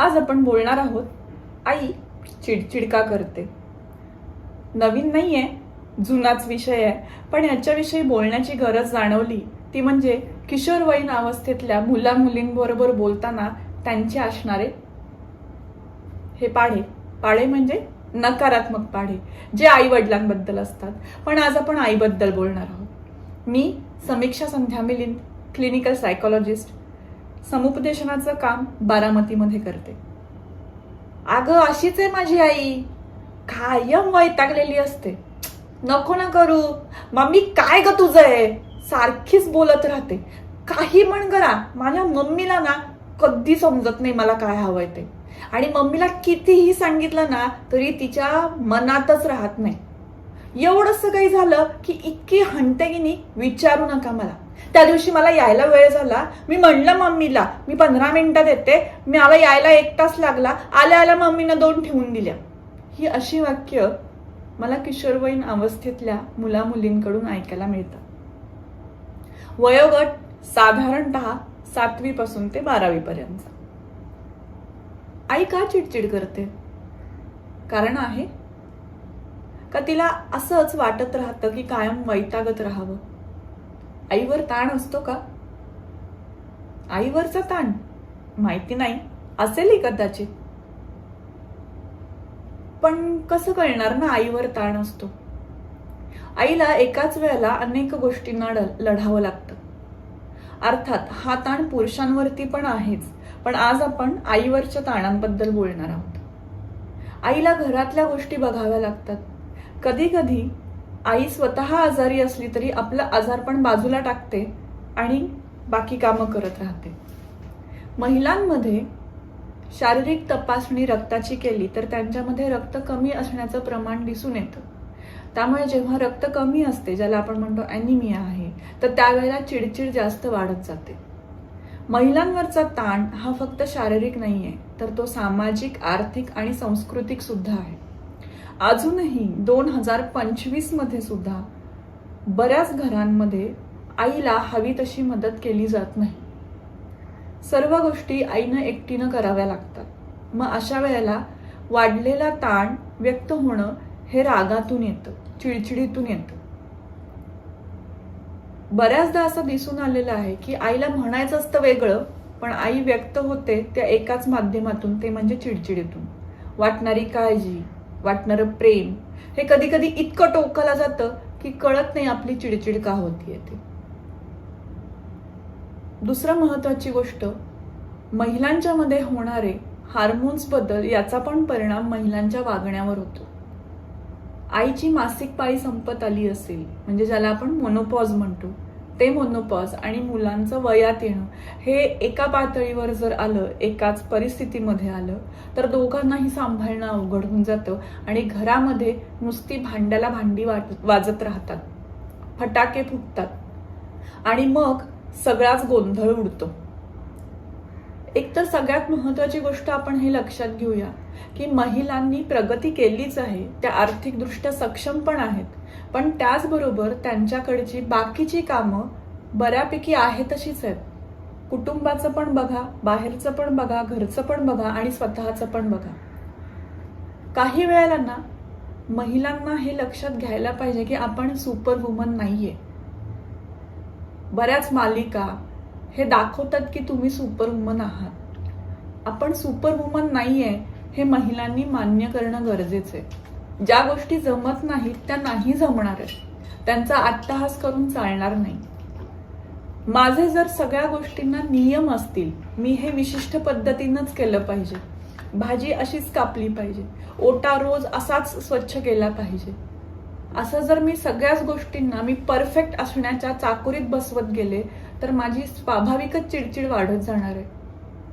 आज आपण बोलणार आहोत आई चिडचिड का करते. नवीन नाही आहे जुनाच विषय आहे पण याच्याविषयी बोलण्याची गरज जाणवली. ती म्हणजे किशोरवयीन अवस्थेतल्या मुला मुलींबरोबर बोलताना त्यांचे असणारे हे पाढे. पाढे म्हणजे नकारात्मक पाढे जे आई वडिलांबद्दल असतात. पण आज आपण आईबद्दल बोलणार आहोत. मी समीक्षा संध्या मिलिंद क्लिनिकल सायकोलॉजिस्ट समुपदेशनाचं काम बारामतीमध्ये करते. अगं अशीच आहे माझी आई. कायम वैतागलेली असते. नको ना करू. मम्मी काय ग तुझं आहे सारखीच बोलत राहते. काही म्हण करा माझ्या मम्मीला ना कधी समजत नाही मला काय हवंय ते. आणि मम्मीला कितीही सांगितलं ना तरी तिच्या मनातच राहत नाही. एवढंसं काही झालं की इतकी हंटगिनी विचारू नका मला. त्या दिवशी मला यायला वेळ झाला. मी म्हणलं मम्मीला मी पंधरा मिनिटात येते मला यायला एक तास लागला. आल्या आल्या मम्मीनं दोन ठेवून दिल्या. ही अशी वाक्य मला किशोरवयीन अवस्थेतल्या मुला मुलींकडून ऐकायला मिळतात वयोगट साधारणतः सातवी पासून ते बारावी पर्यंत आई का चिडचिड करते? कारण आहे का तिला असंच वाटत राहतं की कायम वैतागत राहावं? आईवर ताण असतो का? आईवरचा ताण? माहिती नाही. असेलही कदाचित. पण कसं कळणार ना आईवर ताण असतो? आईला एकाच वेळेला अनेक गोष्टींना लढावं लागतं. अर्थात हा ताण पुरुषांवरती पण आहेच. पण आज आपण आईवरच्या ताणांबद्दल बोलणार आहोत. आईला घरातल्या गोष्टी बघाव्या लागतात. कधी कधी आई स्वतः आजारी असली तरी आपलं आजारपण बाजूला टाकते आणि बाकी कामं करत राहते. महिलांमध्ये शारीरिक तपासणी रक्ताची केली तर त्यांच्यामध्ये रक्त कमी असण्याचं प्रमाण दिसून येतं. त्यामुळे जेव्हा रक्त कमी असते ज्याला आपण म्हणतो अॅनिमिया आहे तर त्यावेळेला चिडचिड जास्त वाढत जाते. महिलांवरचा ताण हा फक्त शारीरिक नाही आहे तर तो सामाजिक आर्थिक आणि सांस्कृतिक सुद्धा आहे. अजूनही दोन हजार पंचवीसमध्ये सुद्धा बऱ्याच घरांमध्ये आईला हवी तशी मदत केली जात नाही. सर्व गोष्टी आईनं एकटीनं कराव्या लागतात. मग अशा वेळेला वाढलेला ताण व्यक्त होणं हे रागातून येतं चिडचिडीतून येतं. बऱ्याचदा असं दिसून आलेलं आहे की आईला म्हणायचं असतं वेगळं पण आई व्यक्त होते त्या एकाच माध्यमातून ते म्हणजे चिडचिडीतून. वाटणारी काळजी वाटणारं प्रेम. हे कधी कधी इतकं टोकाला जातं की कळत नाही आपली चिडचिड का होतीये ते दुसरं महत्वाची गोष्ट महिलांच्या मध्ये होणारे हार्मोन्सबद्दल याचा पण परिणाम महिलांच्या वागण्यावर होतो. आईची मासिक पाळी संपत आली असेल म्हणजे ज्याला आपण मोनोपॉज म्हणतो ते मोनोपॉज आणि मुलांचं वयात येणं हे एका पातळीवर जर आलं एकाच परिस्थितीमध्ये आलं तर दोघांनाही सांभाळणं अवघड होऊन जातं आणि घरामध्ये नुसती भांड्याला भांडी वाट वाजत राहतात. फटाके फुटतात आणि मग सगळाच गोंधळ उडतो. एक तर सगळ्यात महत्त्वाची गोष्ट आपण हे लक्षात घेऊया की महिलांनी प्रगती केलीच आहे त्या आर्थिकदृष्ट्या सक्षम पण आहेत पण त्याचबरोबर त्यांच्याकडची बाकीची कामं बऱ्यापैकी आहे तशीच आहेत. कुटुंबाचं पण बघा बाहेरचं पण बघा घरचं पण बघा आणि स्वतःचं पण बघा. काही वेळेला ना महिलांना हे लक्षात घ्यायला पाहिजे की आपण सुपर वुमन नाहीये. बऱ्याच मालिका हे दाखवतात की तुम्ही सुपर वुमन आहात. आपण सुपर वुमन नाहीये हे महिलांनी मान्य करणं गरजेचं आहे. ज्या गोष्टी जमत नाहीत त्या नाही जमणार आहेत. त्यांचा अट्टहास करून चालणार नाही. माझे जर सगळ्या गोष्टींना नियम असतील मी हे विशिष्ट पद्धतीनंच केलं पाहिजे. भाजी अशीच कापली पाहिजे. ओटा रोज असाच स्वच्छ केला पाहिजे. असं जर मी सगळ्याच गोष्टींना मी परफेक्ट असण्याच्या चाकुरीत बसवत गेले तर माझी स्वाभाविकच चिडचिड वाढत जाणार आहे.